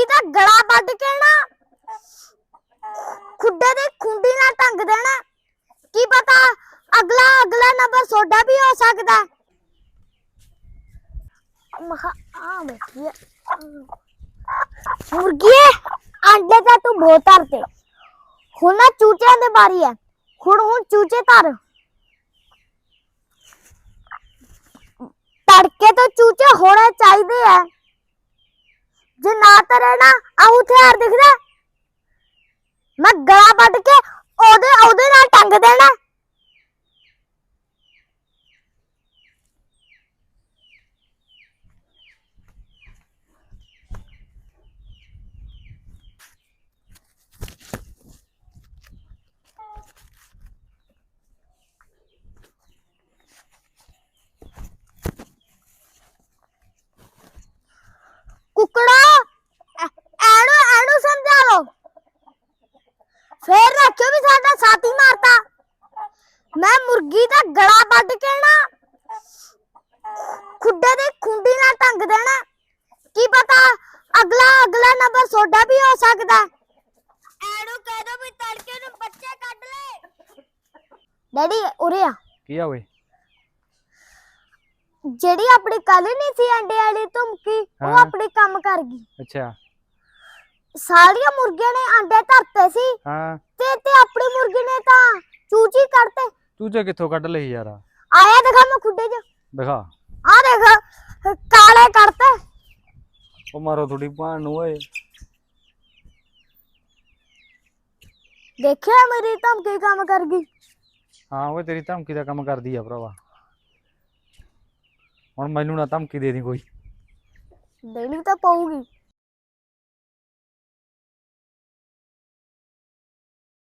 ਮੁਰਗੀ ਦਾ ਗਲਾ ਵੱਢ ਕੇ ਨਾ ਖੁੱਡੇ ਦੇ ਖੁੰਡੀ ਨਾਲ ਟੰਗ ਦੇਣਾ। ਕੀ ਪਤਾ ਅਗਲਾ ਅਗਲਾ ਨੰਬਰ ਸੋਡਾ ਵੀ ਹੋ ਸਕਦਾ। ਮਹਾ ਆ ਬੈਠੀ ਹੈ ਮੁਰਗੀਏ ਅੰਡੇ ਤਾਂ ਤੂੰ ਬਹੁਤ ਧਰਤੇ। ਹੁਣ ਨਾ ਚੂਚਿਆਂ ਦੇ ਬਾਰੀ ਹੈ ਹੁਣ ਹੁਣ ਚੂਚੇ ਧਰ। ਤੜਕੇ ਤੋਂ ਚੂਚੇ ਹੋਣੇ ਚਾਹੀਦੇ ਆ। ਜੇ ਨਾ ਤਰੇ ਨਾ ਆਹ ਹਥਿਆਰ ਦਿਖਦਾ ਮੈਂ ਗਲਾ ਵੱਢ ਕੇ ਉਹਦੇ ਉਹਦੇ ਨਾਲ ਟੰਗ ਦੇਣਾ ਫੇਰ ਰੱਖਿਓ ਵੀ ਸਾਡਾ ਸਾਥੀ ਮਾਰਤਾ। ਮੈਂ ਮੁਰਗੀ ਦਾ ਗਲਾ ਵੱਢ ਕੇ ਨਾ ਖੁੱਡੇ ਦੇ ਖੁੰਡੀ ਨਾਲ ਟੰਗ ਦੇਣਾ। ਕੀ ਪਤਾ ਅਗਲਾ ਅਗਲਾ ਨੰਬਰ ਸੋਡਾ ਵੀ ਹੋ ਸਕਦਾ। ਐਨੂੰ ਕਹਿ ਦੋ ਵੀ ਤੜਕੇ ਨੂੰ ਬੱਚੇ ਕੱਢ ਲੈ। ਡੈਡੀ ਉਰੇ ਆ। ਕੀ ਆ ਓਏ? ਜਿਹੜੀ ਆਪਣੀ ਕੱਲ ਨਹੀਂ ਸੀ ਅੰਡੇ ਵਾਲੀ ਧਮਕੀ ਉਹ ਹਾਂ। ਆਪਣੀ ਕੰਮ ਕਰ ਗਈ। ਅੱਛਾ। ਸਾਰੀਆਂ ਮੁਰਗੀਆਂ ਨੇ ਅੰਡੇ ਧਰਤੇ ਸੀ ਹਾਂ। ਤੇ ਤੇ ਆਪਣੀ ਮੁਰਗੀ ਨੇ ਤਾਂ ਚੂਚੀ ਕਰਤੇ ਚੂਚੇ ਕਿੱਥੋਂ ਕੱਢ ਲਈ ਯਾਰ? ਆਇਆ ਦਿਖਾ ਮੈਂ ਖੁੱਡੇ 'ਚ। ਦਿਖਾ। ਆ ਦੇਖ ਕਾਲੇ ਕਰਤੇ ਉਹ ਮਾਰੋ ਥੋੜੀ ਭਾਣ ਨੂੰ ਓਏ। ਦੇਖਿਆ ਮੇਰੀ ਧਮਕੀ ਕੰਮ ਕਰ ਗਈ? ਹਾਂ ਓਏ ਤੇਰੀ ਧਮਕੀ ਦਾ ਕੰਮ ਕਰਦੀ ਆ ਭਰਾਵਾ। ਹੁਣ ਮੈਨੂੰ ਨਾ ਧਮਕੀ ਦੇ ਦੀ ਕੋਈ। ਦੇਣੀ ਤਾਂ ਪਊਗੀ।